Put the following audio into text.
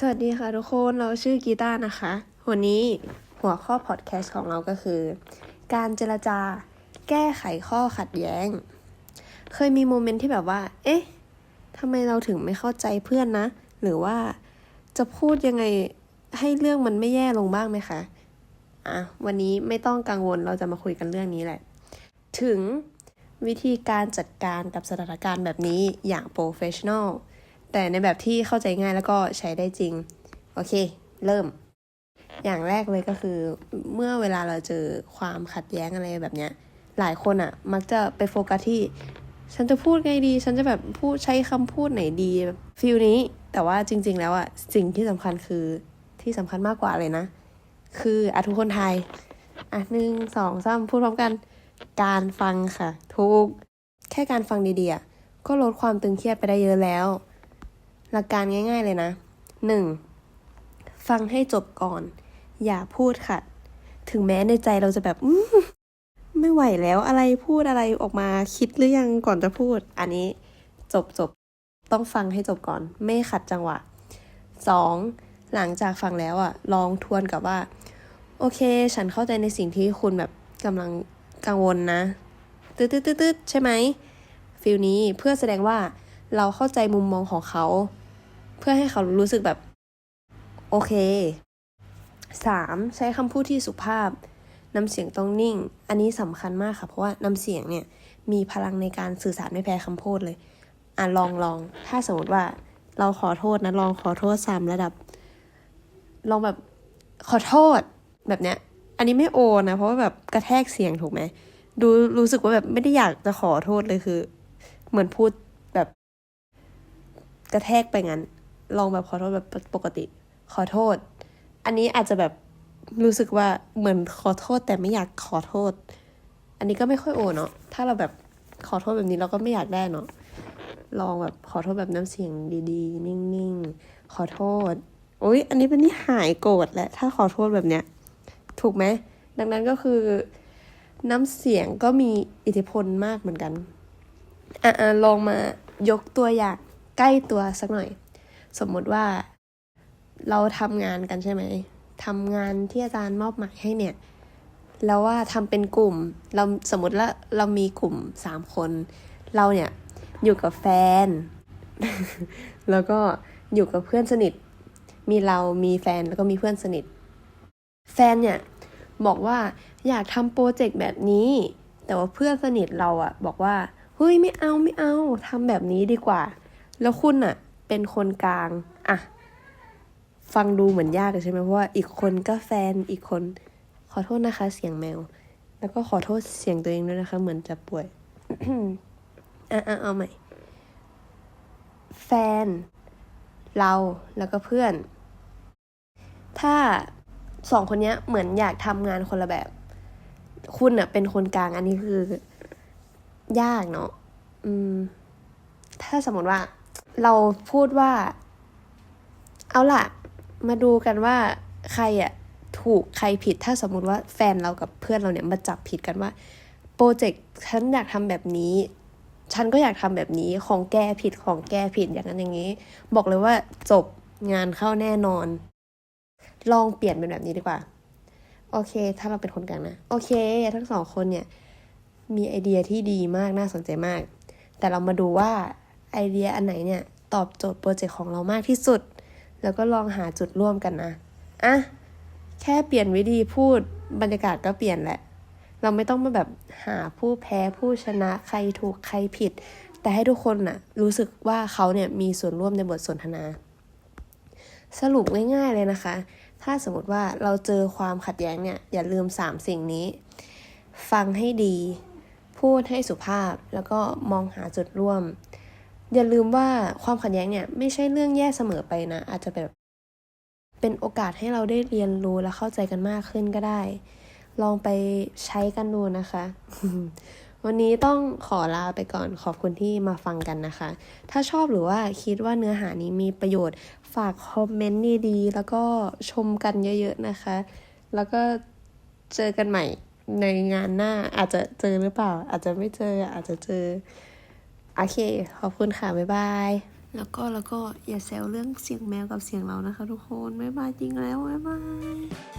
สวัสดีค่ะทุกคนเราชื่อกีตาร์นะคะ วันนี้หัวข้อพอดแคสต์ของเราก็คือ การเจรจาแก้ไขข้อขัดแย้ง เคยมีโมเมนต์ที่แบบว่า เอ๊ะทำไมเราถึงไม่เข้าใจเพื่อนนะ หรือว่าจะพูดยังไงให้เรื่องมันไม่แย่ลงบ้างไหมคะอะวันนี้ไม่ต้องกังวลเราจะมาคุยกันเรื่องนี้แหละ ถึงวิธีการจัดการกับสถานการณ์แบบนี้อย่างโปรเฟชชั่นอล แต่ในแบบที่เข้าใจง่ายแล้วก็ใช้ได้จริง โอเค เริ่ม อย่างแรกเลยก็คือ เมื่อเวลาเราเจอความขัดแย้งอะไรแบบเนี้ย หลายคนอะ่ะ มักจะไปโฟกัสที่ ฉันจะพูดไงดี ฉันจะแบบพูดใช้คำพูดไหนดีฟิลนี้ แต่ว่าจริง ๆ แล้วอะ่ะสิ่งที่สำคัญคือที่สำคัญมากกว่าเลยนะ คืออะทุกคนไทยอะหนึ่งสองสามพูดพร้อมกัน การฟังค่ะ ทุก แค่การฟังดีๆก็ลดความตึงเครียดไปได้เยอะแล้ว หลักการง่าย ๆ เลยนะ 1. ฟังให้จบก่อน อย่าพูดขัดถึงแม้ในใจเราจะแบบอื้อไม่ไหวแล้วอะไรพูดอะไรออกมาคิดหรือยังก่อนจะพูด อันนี้จบจบต้องฟังให้จบก่อน ไม่ขัดจังหวะ 2. หลังจากฟังแล้วอะ ลองทวนกับว่า โอเค ฉันเข้าใจในสิ่งที่คุณแบบกำลังกังวลนะตืดตืดตืดตืดใช่ไหมฟิลนี้เพื่อแสดงว่า เราเข้าใจมุมมองของเขา เพื่อให้เขารู้สึกแบบ โอเค 3. ใช้คำพูดที่สุภาพน้ำเสียงต้องนิ่ง อันนี้สำคัญมากค่ะ เพราะว่าน้ำเสียงเนี่ยมีพลังในการสื่อสารไม่แพ้คำพูดเลย อะลองลอง ถ้าสมมติว่าเราขอโทษนะ ลองขอโทษสามระดับ ลองแบบขอโทษแบบเนี้ย อันนี้ไม่โอนะ เพราะว่าแบบกระแทกเสียงถูกไหม ดูรู้สึกว่าแบบไม่ได้อยากจะขอโทษเลยคือ เหมือนพูด กระแทกไปงั้น ลองแบบขอโทษแบบปกติ ขอโทษ อันนี้อาจจะแบบรู้สึกว่าเหมือนขอโทษแต่ไม่อยากขอโทษ อันนี้ก็ไม่ค่อยโอเนาะถ้าเราแบบขอโทษแบบนี้เราก็ไม่อยากได้เนาะลองแบบขอโทษแบบน้ำเสียงดีๆ นิ่งๆ ขอโทษโอ๊ยอันนี้เป็นที่หายโกรธแหละถ้าขอโทษแบบเนี้ย ถูกไหม ดังนั้นก็คือ น้ำเสียงก็มีอิทธิพลมากเหมือนกันอะลองมายกตัวอย่าง ใกล้ตัวสักหน่อย สมมติว่าเราทำงานกันใช่ไหมทำงานที่อาจารย์มอบหมายให้เนี่ย แล้วว่าทำเป็นกลุ่ม เราสมมติว่าเรามีกลุ่มสามคน เราเนี่ยอยู่กับแฟน แล้วก็อยู่กับเพื่อนสนิท มีเรามีแฟนแล้วก็มีเพื่อนสนิท แฟนเนี่ยบอกว่าอยากทำโปรเจกต์แบบนี้ แต่ว่าเพื่อนสนิทเราอะบอกว่าเฮ้ยไม่เอาไม่เอาทำแบบนี้ดีกว่า แล้วคุณอะเป็นคนกลางอะฟังดูเหมือนยากเลยใช่ไหมเพราะว่าอีกคนก็แฟนอีกคน ขอโทษนะคะ เสียงแมว แล้วก็ขอโทษเสียงตัวเองด้วยนะคะ เหมือนจะป่วยอะอะเอาใหม่ แฟน เราแล้วก็เพื่อน ถ้าสองคนนี้เหมือนอยากทำงานคนละแบบ คุณอะเป็นคนกลางอันนี้คือ ยากเนาะอืม ถ้าสมมติว่า เราพูดว่า เอาล่ะ มาดูกันว่าใครอะถูกใครผิดถ้าสมมุติว่าแฟนเรากับเพื่อนเราเนี่ยมาจับผิดกันว่าโปรเจกต์ฉันอยากทำแบบนี้ ฉันก็อยากทำแบบนี้ของแกผิดของแกผิดอย่างนั้นอย่างนี้ บอกเลยว่าจบงานเข้าแน่นอน ลองเปลี่ยนเป็นแบบนี้ดีกว่า โอเค ถ้าเราเป็นคนกลางนะ โอเค ทั้งสองคนเนี่ย มีไอเดียที่ดีมากน่าสนใจมาก แต่เรามาดูว่า ไอเดียอันไหนเนี่ยตอบโจทย์โปรเจกต์ของเรามากที่สุด แล้วก็ลองหาจุดร่วมกันนะอะแค่เปลี่ยนวิธีพูดบรรยากาศก็เปลี่ยนแหละ เราไม่ต้องมาแบบหาผู้แพ้ผู้ชนะใครถูกใครผิด แต่ให้ทุกคนน่ะรู้สึกว่าเขาเนี่ยมีส่วนร่วมในบทสนทนา สรุปง่ายๆเลยนะคะ ถ้าสมมติว่าเราเจอความขัดแย้งเนี่ยอย่าลืม 3 สิ่งนี้ ฟังให้ดี พูดให้สุภาพแล้วก็มองหาจุดร่วม อย่าลืมว่าความขัดแย้งเนี่ยไม่ใช่เรื่องแย่เสมอไปนะ อาจจะแบบเป็นโอกาสให้เราได้เรียนรู้และเข้าใจกันมากขึ้นก็ได้ ลองไปใช้กันดูนะคะ วันนี้ต้องขอลาไปก่อนขอบคุณที่มาฟังกันนะคะ ถ้าชอบหรือว่าคิดว่าเนื้อหานี้มีประโยชน์ฝากคอมเมนต์ดีๆแล้วก็ชมกันเยอะๆนะคะ แล้วก็เจอกันใหม่ในงานหน้าอาจจะเจอหรือเปล่า อาจจะไม่เจออาจจะเจอ โอเค ขอบคุณค่ะ บ๊ายบาย แล้วก็แล้วก็อย่าแซวเรื่องเสียงแมวกับเสียงเรานะคะ ทุกคน บ๊ายบายจริงแล้ว บ๊ายบาย